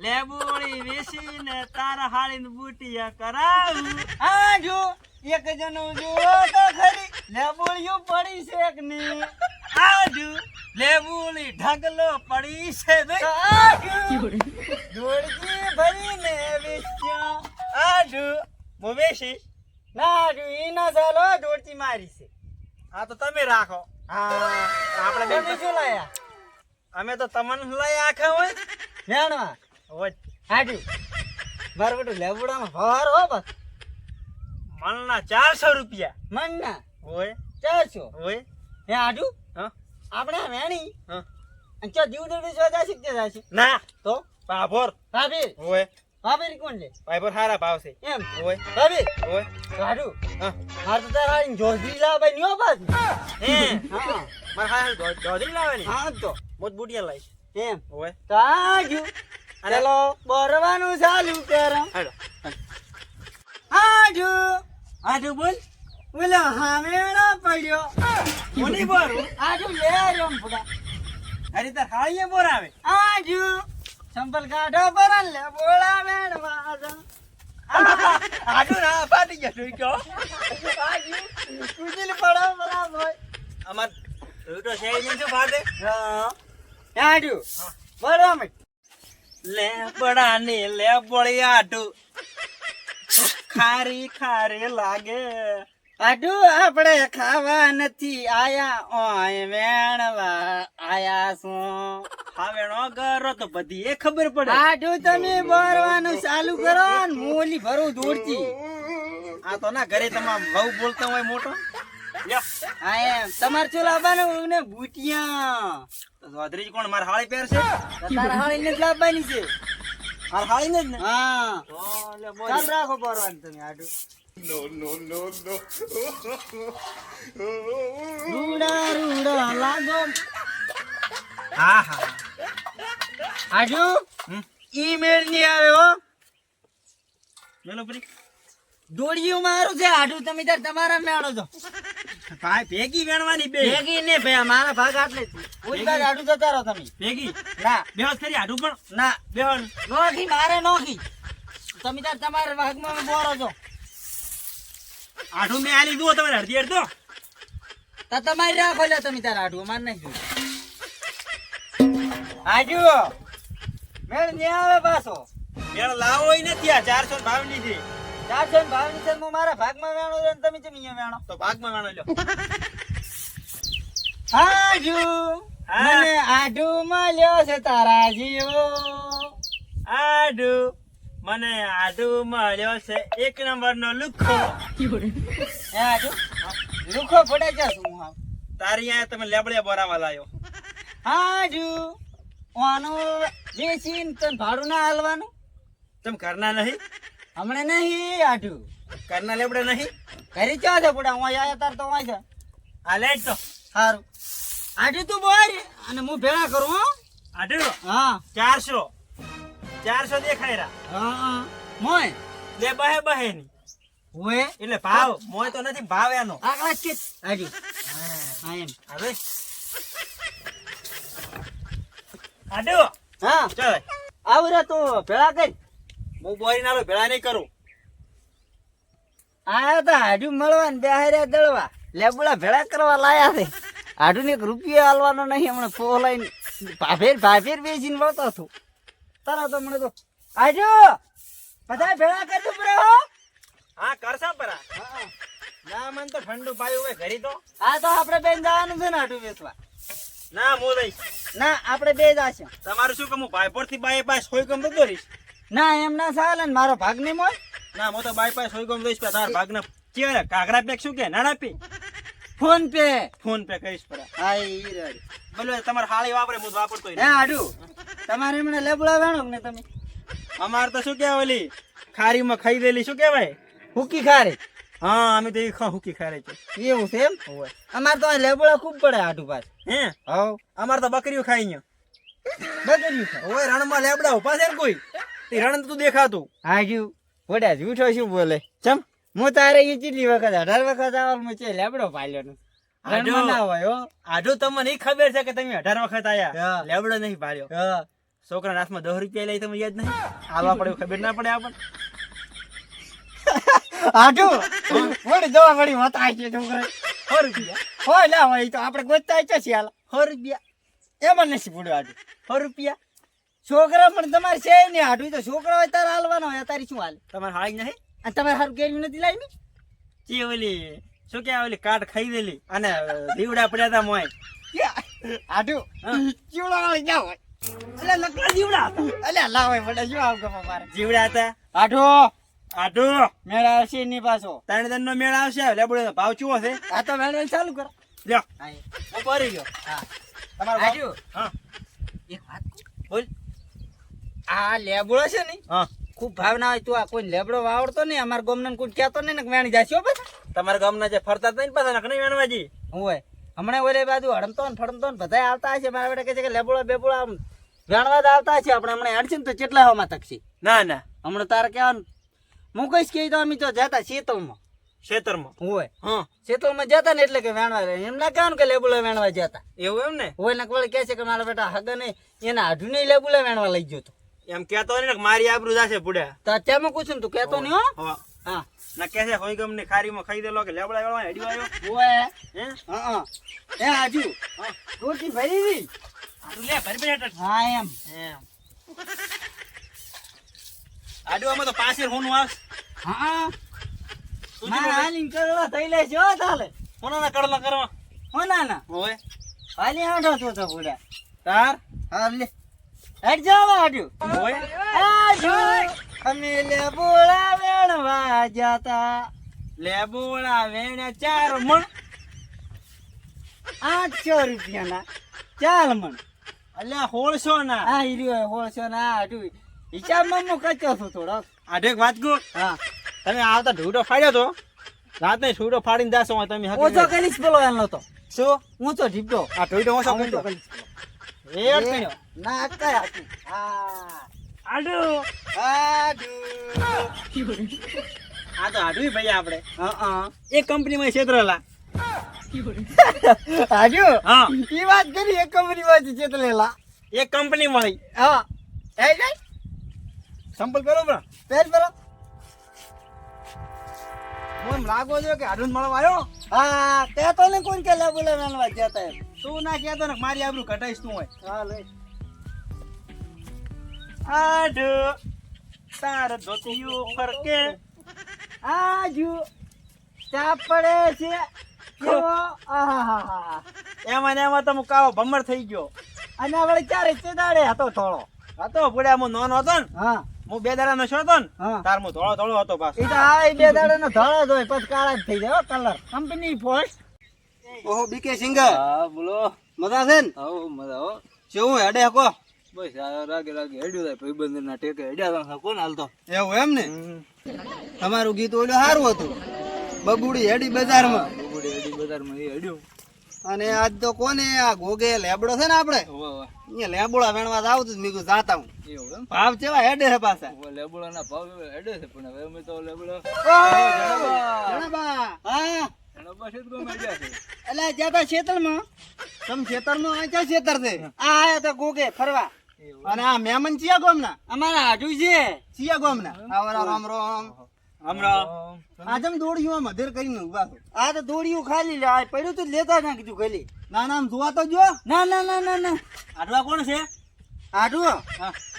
લેબોળી વેસીને તારા હાળીને બુટિયા કરાવું આજો એક જણો જો તો ખરી લેબોળિયું પડી છે કે નહીં આજુ લેબોળી ઢગલો પડી છે દોડકી ભરીને વેચ્યા આજુ હું વેચીશ ના જો એના ના ચાલો દોડતી મારી છે. આ તો તમે રાખો. હા આપણે તમે શું લાયા? અમે તો તમને લઈ આખા હોય. જાણવા હોય. હાજુ. મારું બેટું લેબુડામાં ભાર હો બસ. મનના ચારસો રૂપિયા. મનના? હોય. ચારસો? હોય. હે હાજુ? હા. આપણે વેણી. હા. અને ચો જીવ દીવ વિશ્વા જાસી કે જાસી ના. તો? પાભોર. ભાભી હોય. ભાભી કોણ લે? પાભોર સારા ભાવ છે. એમ? હોય ભાભી? હોય તો હાજુ હા. માર તો તાર હારી જોધી લાવે ન્યો બાદ હે. હા? મારે હા ચૌધરી લાવવાની. હા તો. મોત બુટિયા લાવીશ એમ. હોય તો ચલો બોરવાનું ચાલુ કરો. હાલો. હાજુ. આજુ બોલ. બોલો હામેણો પડ્યો. કોની બોરું. હાજુ લે રમ ફુડા અરે તાર હાળીએ બોર આવે. આજુ સંપલ કાઢો પર લે બોળા મેળવા જા. આજુ ના ફાટી ગયા તું કયો આજુ કુદીલ પડો બરા ભાઈ અમાર રૂટો છે એને શું ફાટે. હા. આજુ બરો મે લે ને લે બોળી આટુ ખારી ખારે લાગે. આજુ આપણે ખાવા નથી આયા ઓય વેણવા આયા શું? હાવેણો કરો તો બધી એ ખબર પડે. આજુ તમે બોરવાનું ચાલુ કરો ને મોલી ભરું દોડતી. આ તો ના ઘરે તમામ બહુ બોલતો હોય મોટો. લ્યો. હા એમ. તમારે શું લાવવાનું ને બુટિયા. તો ચૌધરી કોણ? માર હાળી પહેરશે તારા હાળીને જ લાવવાની છે. માર હાળી ને જ ને? હા. તો લે બોલ. ચાલ રાખો બોરવાનું તમે આડું રૂડા રૂડા લાગો. હા હા આજુ ઈમેલની આવ્યો મેલો પરી. દોડિયું મારું છે આડું તમે તાર તમારા મેળો છો. ભાઈ ભેગી વેણવાની બે. ભેગી ને ભાઈ મારા ભાગ આટલે. કોઈ બાજુ આડું જતા રહો તમે. ભેગી. ના. બેહોશ કરી આડું પણ. ના. બેહોન નોખી મારે નોખી. તમે તાર તમારા ભાગમાં બોરો છો. આડું મેં આલી દો તમારે અડધી અડધો. તો તમારી રાખો લે તમે તાર આડું માર નહીં જોયું મેળ ને આવે પાછો. મેળ લાવો ઈ નથી આ 400 ભાવની છે. ચારસો ને ભાવની છે હું મારા ભાગમાં વેણો છે ને તમે કેમ અહીંયા વેણો. તો ભાગમાં વેણો લ્યો. આજુ હા. મને આડુ મળ્યો છે તારા જીવો. આડુ મને આડુ મળ્યો છે એક નંબર નો લુખો. એ આજુ લુખો પડે છે શું તારી અહીંયા તમે લેબડે બોરાવા લાયો. આજુ આનું બેસીને તને ભાડું ના હાલવાનું? તમે કરના નહીં? હમણે નહીં આડુ કરના લેબડે નહીં? ઘરે ચા છે પુડા હું આયા તાર તો વાંચ આ લેટ તો. સારું આડુ તું બોર અને હું ભેળા કરું હો. આડું હા. ચારસો. ચારસો દેખાય રા. હા મોય. લે બહે બહે ની. ઓએ એટલે ભાવ મોય તો નથી ભાવ એનો. આગળ કે આડુ હા એમ. હવે? આડું. હા. ચાલ આવરે તો ભેળા કરી હું બોરી નાલો ભેળા નહીં કરું. આયા તો હાડુ મળવા ને બેહાર્યા દળવા. લેબુડા ભેળા કરવા લાયા છે. હાડુ ને એક રૂપિયો હાલવાનો નહીં હમણાં ફોલાઈને ભાભેર ભાભેર બેસીને વળતો હતો. તરત હમણે તો હાડુ બધા ભેળા કરજો પડે હો. હા કરશા પરા. ના મન તો ઠંડુ પાયું હોય ઘરી તો. આ તો આપણે બેન જવાનું છે ને હાડુ વેચવા. ના મો દઈશ ના આપણે બે જાશે તમારું શું કમું ભાઈપોરથી બાયપાસ હોય ગમ તો દોરીશ ના એમ ના ચાલે ને મારો ભાગ નહીં મોય ના હું તો બાયપાસ હોય ગમ દઈશ તાર ભાગના ચેરે કાગરા પેક શું કે નાણા પી ફોન પે. ફોન પે કરીશ પર. હા ઈ રેડી બોલો તમારે હાળી વાપરે હું વાપરતો હે આડુ તમારે એમને લેબુડા વેણો ને તમે? અમાર તો શું કહેવાય ઓલી ખારીમાં ખાઈ દેલી શું કહેવાય? હુકી ખારી. હા અમે તો એ ખા હુકી ખારે છે એવું છે એમ? અમારે તો લેબડા ખૂબ પડે હાડુ પાસ હે? હવ. અમાર તો બકરીઓ ખાઈ ગયો બકરીઓ ખાય? ઓય રણમાં લેબડા ઊભા છે ને કોઈ? તે રણ તો દેખાતું. હા ગયું. વડા જૂઠો શું બોલે? ચમ? હું તારે એ કેટલી વખત અઢાર વખત આવવાનું છે લેબડો પાલ્યો નું. રણમાં ના હોય હો. આડું તમને ખબર છે કે તમે અઢાર વખત આયા. લેબડો નહીં પાડ્યો. હા. છોકરા હાથમાં દસ રૂપિયા લઈ તમે યાદ નહીં? આવા પડે ખબર ના પડે આપણને. આઢું વળી દવા વળી વતાય છે છોકરા રૂપિયા. હોય લા હોય તો આપણે ગોતતા છે શિયાળ સો રૂપિયા. એમાં નથી પડ્યો આઢું સો રૂપિયા. છોકરા પણ તમારે છે ને આઢું તો છોકરા હોય તારે હાલવાનો હોય તારી શું હાલ? તમારે હાળી નહીં? અને તમારે સારું કેરી નથી લાવી ચી ઓલી શું કે ઓલી કાટ ખાઈ દેલી અને દીવડા પડ્યા હતા મોય હા. ચીવડા વાળી ના હોય? એટલે લકડા જીવડા અલ્યા લાવે પડે શું આવ ગમો મારે? જીવડા હતા? આઢું આટું મેળા આવશે ની પાછો. ત્રણ દન નો મેળ આવશે લેબડો નો ભાવ ચૂવો છે આ તો મેળા ચાલુ કરો. લ્યો. હા હું પરી ગયો. હા. તમારો ભાવ- હા. એક વાત બોલ. આ લેબડો છે ને હા. ખૂબ ભાવના હોય તું આ કોઈ લેબડો વાવડતો નહીં અમારા ગોમને કોઈ કહેતો નહીં ને વેણી જાશો પછી. તમારા ગામના જે ફરતા હતા ને પાછા નકની વેણવાજી? હોય. હમણાં ઓલે બાજુ હડમતો ને ફડમતો ને બધા આવતા હશે મારા બેટા કહે છે કે લેબડો બેબડો આમ વેણવા જ આવતા હશે. આપણે હમણાં હેડશે ને તો કેટલા હવામાં તકશી ના ના. હમણાં તારે કહેવાનું હું કહીશ કે તો અમે તો જતા શીતળમાં ખેતરમાં હોય. હા. શીતળમાં જતા ને એટલે કે વેણવા એમ ના કહેવાનું કે લેબુલે વેણવા જતા. એવું એમ ને? હોય ને વળી કહે છે કે મારા બેટા હગને એના આઢું નહીં લેબુલે વેણવા લઈ ગયો તો. એમ કેતો ને કે મારી આબરૂ જાશે પુડ્યા તો અત્યારમાં પૂછું ને તું કહેતો નહીં હો? હા. હા. ના કે છે ગમની ખારીમાં ખાઈ દેલો કે લેબડા વેળવા હેડી આવ્યો? હે? હા આજુ રોટી ભરી દી. લે ભરી ભરી હા એમ. એમ. આડુઆમાં તો પાછળ હોનું આવશે હા. મારા હાલીને કડવા થઈ લે હો તાલે. હોનાના કડલા કરવા? હોનાના હોય હાલી આઠો તો તો પૂરા તાર? હા લે. હેડ જાવ આડ્યું હોય આડુ અમે લે બોળા વેણવા જાતા. લેબોડા વેણ્યા ચાર મણ. આઠસો રૂપિયાના ચાર મણ. અલ્યા હોળસો ના આ હીર્યો હોળસો ના આડું હિસાબમાં હું કચ્યો છું થોડો. આઢેક વાત ગો હા. તમે આવતા ઢૂંઢો ફાડ્યો તો? રાતને ઢૂંઢો ફાડીને દાસો તમે ઓછો કરીશ પેલો એનો તો શું? ઊંચો ઢીપડો આ ઢૂંઢો ઓછો કરીશ. ના કઈ હા. આડુ. આડુ. આ તો આડું ભાઈ આપણે. હા એ કંપનીમાં છેતરેલા. આજુ હા. એ વાત કરી એક કંપની માં ચેતલેલા એક કંપની મળી હા. એ જાય સંપલ પહેરો પણ. પહેર પહેરો હું લાગો છો કે અરુણ મળવા આવ્યો? હા તે તો ને કોણ કે લે બોલે મેનવા જતા એમ. તું ના કહેતો ને મારી આબરૂ ઘટાઈશ તું હોય. હા લે આડુ તાર ધોતિયું કે? આજુ ચા પડે છે. એમાં ને એમાં તમે કાવો ભમર થઈ ગયો. અને આપણે ચારે ચેદાડે હતો થોડો? હતો પુડ્યા હું નોનો હતો ને. હા. હું બે દાડા નો છો હતો ને? તાર હું ધોળો ધોળો હતો પાછો. ઈ તો આ બે દાડા નો ધોળો જ હોય પછી કાળા જ થઈ જાય કલર કંપની ફોર્સ ઓહો બીકે સિંગર હા બોલો. મજા છે ને? હો મજા હો. શું હેડે હકો? બસ રાગે રાગે હેડ્યું થાય ભાઈબંધ ના ટેકે. હેડ્યા તા કોણ હાલતો એવું એમ ને? તમારું ગીત ઓલું સારું હતું. બગુડી હેડી બજારમાં. બગુડી હેડી બજારમાં એ હેડ્યું. અને આજ તો કોને આ ગોગે લેબડો છે ને આપણે? હોવે. અહીંયા લેબોડા વેણવા આવતું જ મીકું જાતા હું. ભાવ કેવા હેડે છે પાછા? હોવે, લેબોડાના ભાવ હેડે છે પણ હવે અમે તો લેબડો એટલે જતા ખેતરમાં. તમ આ ક્યાં ખેતર છે. આ આયા તો ગોગે ફરવા. અને આ મેમન ચિયા ગોમના? અમારા હાજુ છે. ચિયા ગોમના. આવરા રામ રામ આજમ દોડ્યું આમ અધેર કરીને ઊભા છો. આ તો દોડીયું ખાલી લે આ પડ્યું તો લેતા ના કીધું ખાલી ના નામ જોવા તો જો ના ના ના ના ના. આટલા કોણ છે? હાડુ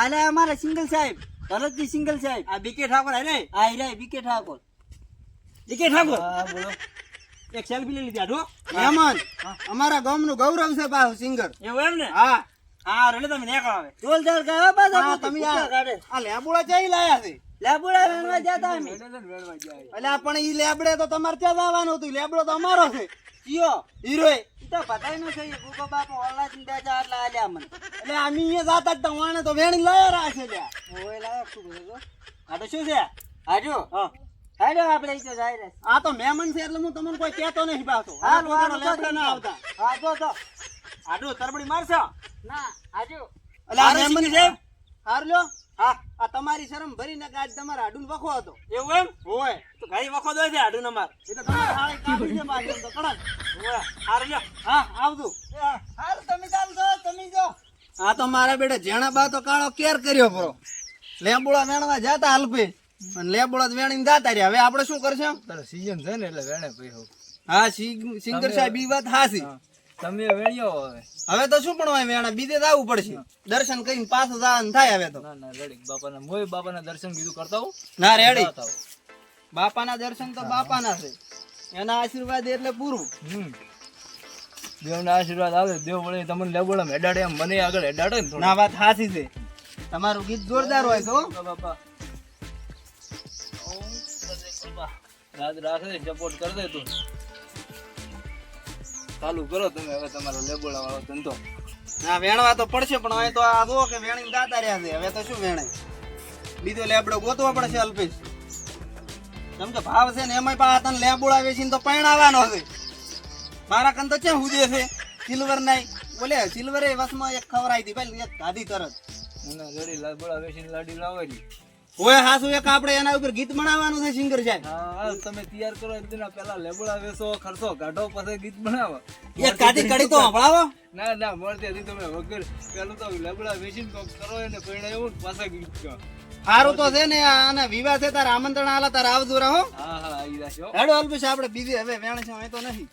આલે અમારા સિંગલ સાહેબ ભરતજી સિંગલ સાહેબ. આ બીકે ઠાકોર હે આ હિરાય બીકે ઠાકોર. બીકે ઠાકોર? હા બોલો. એક સેલ્ફી લઈ લીધી આઢો મહેમાન અમારા ગામનું ગૌરવ છે પાછું સિંગર. એવું એમ ને? હા. હા રેલે તમે ને આવે ઢોલ ઢાલ ગાવા પાછા હા, તમે આ- કાઢે આ લેબુડા ચાઈ લાયા છે? લેબુડા વેણવા જતા અમે. છે. એટલે પણ ઈ લેબડે તો તમારે ત્યાં આવવાનું હતું? લેબડો તો અમારો છે. કયો? હીરો ઈ તો બધાય નો છે ગુગો બાપો ઓલા ચિંતા જા આટલા આલ્યા મને. એટલે અમે અહીંયા જાતા જ વાણે તો વેણી લાયા રાખે લ્યા. ઓય લાયો શું આ તો શું છે? હાડુ હા. હાડો આપણે તો જાય રે આ તો મહેમાન છે એટલે હું તમને કોઈ કહેતો નહીં પાછો. હાલ વાળો લેબડા ના આવતા. હા આડું તરબડી મારશો? ના આજુ. એટલે આ રેમન છે? હાર લ્યો. હા આ તમારી શરમ ભરી ને આજ તમારા હાડું વખો હતો. એવું એમ? હોય. તો ઘણી વખો દો છે આડું નંબર એ તો તમારે હાળી કાઢી દે પાછી તો કડક. હારું લ્યો. હા આવજો. હાર તમે ચાલજો તમે જો. આ તો મારા બેટા જેણા બા તો કાળો કેર કર્યો પરો લેબુળા વેણવા જાતા હલપે અને લેબુળા વેણીને જાતા રહ્યા. હવે આપણે શું કરશું? તારે સીઝન છે ને એટલે વેણે પૈસો હા સિંગ- સિંગર સાહેબ ઈ વાત હાસી તમે વેણ્યો હવે. હવે તો શું પણ વેણા બીજે આવવું પડશે. દર્શન કરીને પાછું જવાનું થાય હવે તો. ના ના રેડી બાપાના મોય બાપાના દર્શન કીધું કરતા હું ના રેડી. બાપાના દર્શન તો બાપાના છે. એના આશીર્વાદ એટલે પૂરું. દેવના આશીર્વાદ આવે દેવ વળે તમને લેબોડા હેડાડે એમ મને આગળ હેડાડે ને ના વાત સાચી છે. તમારું ગીત જોરદાર હોય તો બાપા. રાત રાખજે સપોર્ટ કર દે તું. ચાલુ કરો તમે, હવે તમારો લેબોડા વાળો ધંધો. ના, વેણવા તો પડશે, પણ હવે તો આ જો કે વેણીને દાતા રહ્યા છે. હવે તો શું વેણે બીજો લેબડો ગોતવો પડશે અલ્પેશ. તમ તો ભાવ છે ને, એમાંય પા તને લેબોડા વેચીને તો પરણાવવાનો છે. મારા કન તો ક્યાં હુજે છે? સિલ્વર નાય. બોલે સિલ્વરે વસમાં એક ખવરાઈ હતી, ભાઈ, એક ગાધી તરત. ના જોડી લેબોડા વેચીને લાડી લાવેલી હોય હાસુ એક આપણે એના ઉપર ગીત બનાવવાનું છે સિંગર સાહેબ. હા તમે તૈયાર કરો એના પહેલા લેબોડા વેસો ખર્ચો કાઢો પછી ગીત બનાવો એક કાઢી કાઢી તો હંભળાવો ના ના મળતી હતી તમે વગર. પેલું તો લેબડા વેચીને કોક કરો એને પૈણા એવું પાસે પાછા ગીત ગાઓ. સારું તો છે ને આને વિવાહ છે તારા આમંત્રણ આલા તારા આવજો રહો. હા હા આવી રાખ્યો હેડો અલ્પેશ આપણે બીજી હવે વેણ છે અહીં તો નથી.